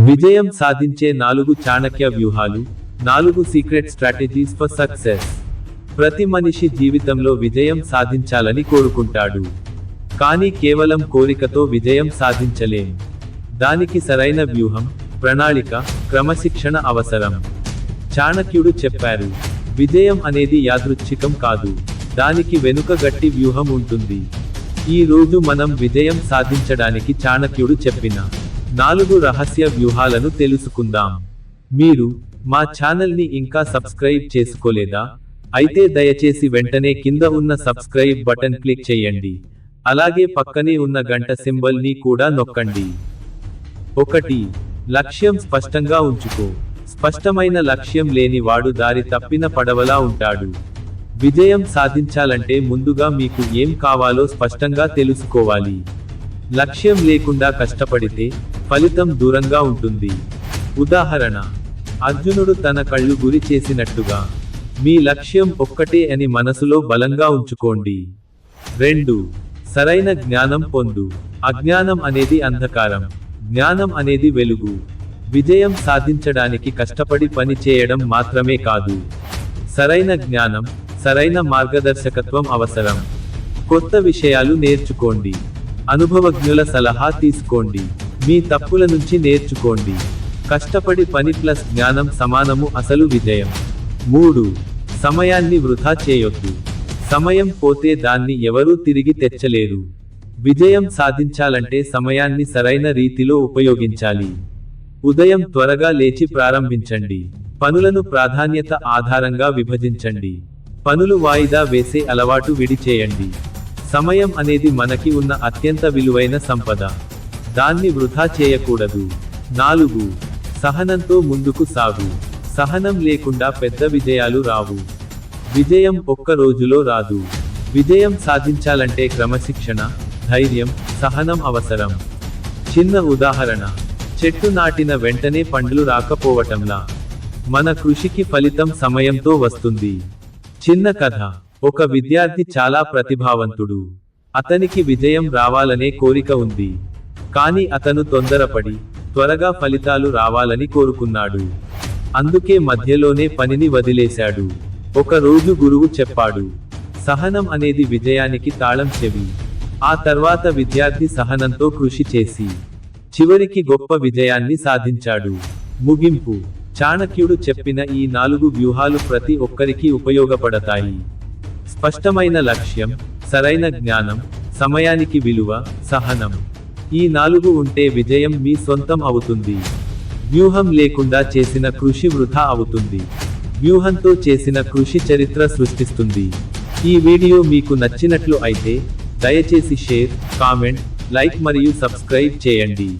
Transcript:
విజయం సాధించే నాలుగు చాణక్య వ్యూహాలు నాలుగు సీక్రెట్ స్ట్రాటజీస్ ఫర్ సక్సెస్. ప్రతి మనిషి జీవితంలో విజయం సాధించాలని కోరుకుంటాడు. కానీ కేవలం కోరికతో విజయం సాధించలేం. దానికి సరైన వ్యూహం ప్రణాళిక క్రమశిక్షణ అవసరం. చాణక్యుడు చెప్పారు విజయం అనేది యాదృచ్ఛికం కాదు దానికి వెనుక గట్టి వ్యూహం ఉంటుంది. ఈ రోజు మనం విజయం సాధించడానికి చాణక్యుడు చెప్పిన నాలుగు రహస్య వ్యూహాలను తెలుసుకుందాం. మీరు మా ఛానల్ని ఇంకా సబ్స్క్రైబ్ చేసుకోలేదా? అయితే దయచేసి వెంటనే కింద ఉన్న సబ్స్క్రైబ్ బటన్ క్లిక్ చేయండి. అలాగే పక్కనే ఉన్న గంట సింబల్ని కూడా నొక్కండి. ఒకటి లక్ష్యం స్పష్టంగా ఉంచుకో. స్పష్టమైన లక్ష్యం లేని వాడు దారి తప్పిన పడవలా ఉంటాడు. విజయం సాధించాలంటే ముందుగా మీకు ఏం కావాలో స్పష్టంగా తెలుసుకోవాలి. లక్ష్యం లేకుండా కష్టపడితే ఫలితం దూరంగా ఉంటుంది. ఉదాహరణ అర్జునుడు తన కళ్ళు గురి చేసినట్టుగా మీ లక్ష్యం ఒక్కటే అని మనసులో బలంగా ఉంచుకోండి. రెండు సరైన జ్ఞానం పొందు. అజ్ఞానం అనేది అంధకారం. జ్ఞానం అనేది వెలుగు. విజయం సాధించడానికి కష్టపడి పని చేయడం మాత్రమే కాదు. సరైన జ్ఞానం సరైన మార్గదర్శకత్వం అవసరం. కొత్త విషయాలు నేర్చుకోండి. అనుభవజ్ఞుల సలహా తీసుకోండి. మీ తప్పుల నుంచి నేర్చుకోండి. కష్టపడి పని ప్లస్ జ్ఞానం సమానము అసలు విజయం. మూడు సమయాన్ని వృధా చేయొద్దు. సమయం పోతే దాన్ని ఎవరూ తిరిగి తెచ్చలేరు. విజయం సాధించాలంటే సమయాన్ని సరైన రీతిలో ఉపయోగించాలి. ఉదయం త్వరగా లేచి ప్రారంభించండి. పనులను ప్రాధాన్యత ఆధారంగా విభజించండి. పనులు వాయిదా వేసే అలవాటు విడిచేయండి. సమయం అనేది మనకి ఉన్న అత్యంత విలువైన సంపద. దాన్ని వృధా చేయకూడదు. నాలుగు. సహనంతో ముందుకు సాగు. సహనం లేకుండా పెద్ద విజయాలు రావు. విజయం ఒక్క రోజులో రాదు. విజయం సాధించాలంటే క్రమశిక్షణ ధైర్యం సహనం అవసరం. చిన్న ఉదాహరణ. చెట్టు నాటిన వెంటనే పండ్లు రాకపోవటంలా. మన కృషికి ఫలితం సమయంతో వస్తుంది. చిన్న కథ. ఒక విద్యార్థి చాలా ప్రతిభావంతుడు. అతనికి విజయం రావాలనే కోరిక ఉంది. కానీ అతను తొందరపడి త్వరగా ఫలితాలు రావాలని కోరుకున్నాడు. అందుకే మధ్యలోనే పనిని వదిలేశాడు. ఒక రోజు గురువు చెప్పాడు సహనం అనేది విజయానికి తాళం చెవి. ఆ తర్వాత విద్యార్థి సహనంతో కృషి చేసి చివరికి గొప్ప విజయాన్ని సాధించాడు. ముగింపు. చాణక్యుడు చెప్పిన ఈ నాలుగు వ్యూహాలు ప్రతి ఒక్కరికి ఉపయోగపడతాయి. స్పష్టమైన లక్ష్యం సరైన జ్ఞానం సమయానికి విలువ సహనం. ఈ నాలుగు ఉంటే విజయం మీ సొంతం అవుతుంది. వ్యూహం లేకుండా చేసిన కృషి వృధా అవుతుంది. వ్యూహంతో చేసిన కృషి చరిత్ర సృష్టిస్తుంది. ఈ వీడియో మీకు నచ్చినట్లు అయితే దయచేసి షేర్ కామెంట్ లైక్ మరియు సబ్స్క్రైబ్ చేయండి.